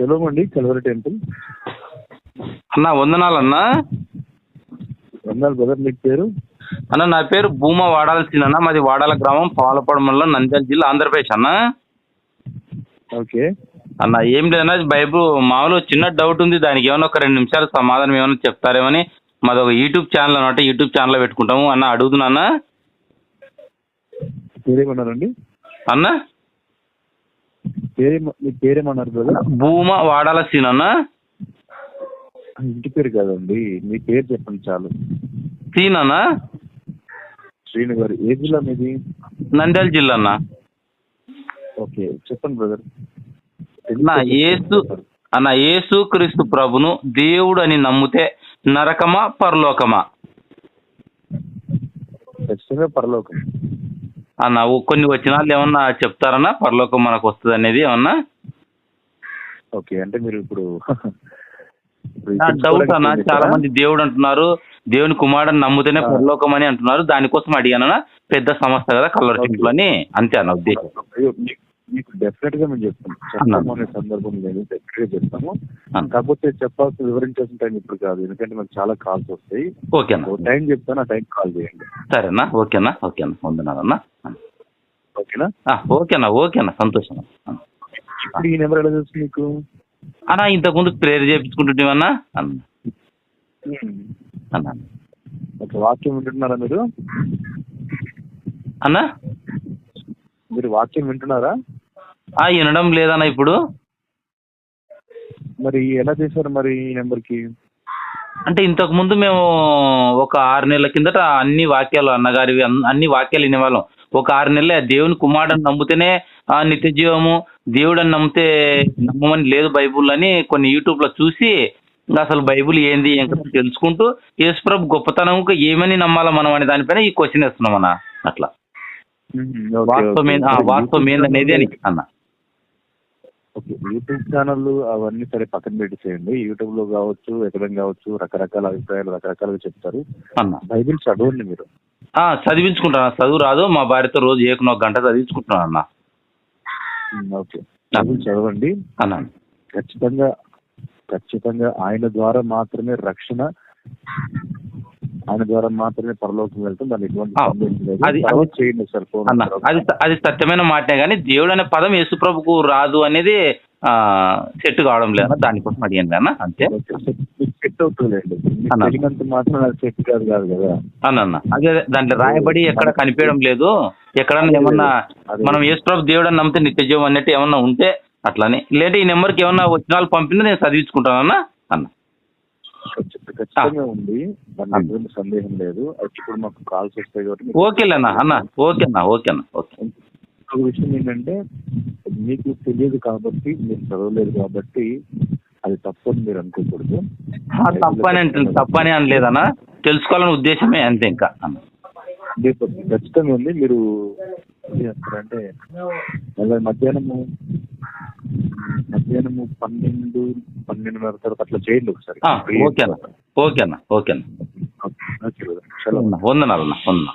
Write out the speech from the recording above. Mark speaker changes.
Speaker 1: Shalom అండి Calvary temple.
Speaker 2: అన్న వందనాలన్నా
Speaker 1: వందాలు brother మీకు పేరు?
Speaker 2: అన్న నా పేరు భూమా వాడాల్సిన అన్న. మాది వాడాల గ్రామం పాలపాడు మండలం నంద్యాల జిల్లా ఆంధ్రప్రదేశ్ అన్న.
Speaker 1: ఓకే.
Speaker 2: అన్న ఏం లేదన్నా బైబుల్ మామూలు చిన్న డౌట్ ఉంది. దానికి ఏమైనా ఒక రెండు నిమిషాలు సమాధానం ఏమైనా చెప్తారేమని మాది ఒక యూట్యూబ్ ఛానల్ అనమాట యూట్యూబ్ ఛానల్ పెట్టుకుంటాము. అన్న అడుగుతున్నా అన్న. అన్న?
Speaker 1: మీ పేరేమన్నారు బ్రదర్?
Speaker 2: భూమా వాడాల
Speaker 1: ఇంటి పేరు కాదండి. మీ పేరు చెప్పండి చాలు.
Speaker 2: సీన్ అన్న?
Speaker 1: శ్రీను గారు ఏ జిల్లా మీది?
Speaker 2: నంద్యాల జిల్లా అన్న.
Speaker 1: ఓకే చెప్పండి బ్రదర్.
Speaker 2: అన్న యేసు అన్న యేసు క్రీస్తు ప్రభును దేవుడు అని నమ్మితే నరకమా పరలోకమా?
Speaker 1: ఖచ్చితంగా పరలోకం.
Speaker 2: అన్న కొన్ని వచనాలు ఏమన్నా చెప్తారన్నా పరలోకం మనకు వస్తుంది అనేది ఏమన్నా?
Speaker 1: ఓకే అంటే మీరు ఇప్పుడు
Speaker 2: డౌట్ అన్న చాలా? మంది దేవుడు అంటున్నారు దేవుని కుమారుడు నమ్ముతేనే. పరలోకం అని అంటున్నారు దానికోసం అడిగానన్న పెద్ద సంస్థ కదా. టెంపుల్ అని అంతే అన్న ఉద్దేశం.
Speaker 1: మీకు డెఫినెట్గా మేము చెప్తాం.
Speaker 2: అన్నా.
Speaker 1: చెప్తాము అనే సందర్భం లేదు డెఫినెట్గా చెప్తాము.
Speaker 2: అన్న.
Speaker 1: కాకపోతే చెప్పాల్సిన వివరించాల్సిన టైం ఇప్పుడు కాదు ఎందుకంటే మనకు చాలా కాల్స్ వస్తాయి.
Speaker 2: ఓకే అన్న.
Speaker 1: టైం చెప్తాను ఆ టైం కాల్ చేయండి.
Speaker 2: సరేనా? ఓకేనా ఓకేనా వందనాలన్నా
Speaker 1: ఓకేనా?
Speaker 2: ఓకేనా ఓకేనా సంతోషం.
Speaker 1: ఇప్పుడు ఈ నెంబర్ ఎలా తెలుసు మీకు
Speaker 2: అన్న ఇంతకుముందు ప్రేయర్ చేయించుకుంటుంటేవన్నా అన్న.
Speaker 1: ఒక వాక్యం వింటున్నారా మీరు?
Speaker 2: అన్న?
Speaker 1: మీరు వాక్యం వింటున్నారా?
Speaker 2: ఆ, వినడం లేదన్న ఇప్పుడు.
Speaker 1: మరి ఎలా చేశారు మరి ఈ నెంబర్కి
Speaker 2: అంటే ఇంతకు ముందు మేము ఒక ఆరు నెలల కిందట అన్ని వాక్యాలు అన్నగారివి అన్- అన్ని వాక్యాలు వినేవాళ్ళం. ఒక ఆరు నెలలే. దేవుని కుమారుడు నమ్మితేనే ఆ నిత్య జీవము దేవుడు అని నమ్మితే నమ్మమని లేదు బైబుల్ అని కొన్ని యూట్యూబ్లో చూసి అసలు బైబుల్ ఏంది తెలుసుకుంటూ యేసుప్రభు గొప్పతనం ఏమని నమ్మాలా మనం అనే దానిపైన ఈ క్వశ్చన్ వేస్తున్నాం అన్న అట్లా. వాస్తవం వాస్తవం ఏందనేది అని అన్న.
Speaker 1: ఓకే యూట్యూబ్ ఛానల్ అవన్నీ సరే పక్కన పెట్టేసేయండి. యూట్యూబ్లో కావచ్చు ఎక్కడ కావచ్చు రకరకాల అభిప్రాయాలు రకరకాలుగా చెప్తారు.
Speaker 2: అన్న.
Speaker 1: బైబిల్ చదవండి మీరు.
Speaker 2: చదివించుకుంటాను చదువు రాదు. మా భార్యతో రోజు ఏకనో గంట చదివించుకుంటున్నాను అన్న.
Speaker 1: ఓకే. చదవండి.
Speaker 2: అన్న.
Speaker 1: ఖచ్చితంగా ఖచ్చితంగా ఆయన ద్వారా మాత్రమే రక్షణ ఆయన ద్వారా మాత్రమే పరలోకం వెళ్తాం. దాని ఎటువంటి
Speaker 2: అది-
Speaker 1: చేయండి సార్.
Speaker 2: అది అది సత్యమైన మాటే కానీ దేవుడు అనే పదం యేసుప్రభుకు రాదు అనేది సెట్ కావడం లేదు. దానికోసం అడిగాను అన్న అంతే
Speaker 1: సెట్-
Speaker 2: అన్న.
Speaker 1: తెలియనంత మాత్రం సెట్ కాదు కాదు కదా.
Speaker 2: అన్న అన్న. అదే దాంట్లో రాయబడి ఎక్కడ కనిపించడం లేదు. ఎక్కడన్నా ఏమన్నా. మనం యేసుప్రభు దేవుడు నమ్మితే నిత్య జీవం అన్నట్టు ఏమన్నా ఉంటే అట్లానే. లేదా ఈ నెంబర్కి ఏమన్నా వచనాలు పంపినా నేను చదివించుకుంటానన్నా అన్న.
Speaker 1: ఖచ్చితంగా ఉంది. ఎటువంటి సందేహం లేదు. ఇప్పుడు మాకు కాల్స్ వస్తాయి కాబట్టి
Speaker 2: ఓకేలే అన్న? అన్న ఓకే అన్న ఓకే అన్న ఓకే.
Speaker 1: ఇంకొక విషయం ఏంటంటే మీకు తెలియదు కాబట్టి మీరు చదవలేదు కాబట్టి అది తప్పని మీరు అనుకోకూడదు.
Speaker 2: తప్పని అంటే తప్పని అనలేదన్న తెలుసుకోవాలనే ఉద్దేశమే అంతే ఇంకా.
Speaker 1: ఖచ్చితంగా ఉంది. మీరు మళ్ళీ మధ్యాహ్నము మధ్యాహ్నము పన్నెండు పన్నెండున్నర తర్వాత అట్లా చేయండి ఒకసారి.
Speaker 2: ఆ, ఓకే అన్న. ఓకే అన్న ఓకే అన్న.
Speaker 1: Okay, okay brother. చలో
Speaker 2: వందనాలు. వందనాలు.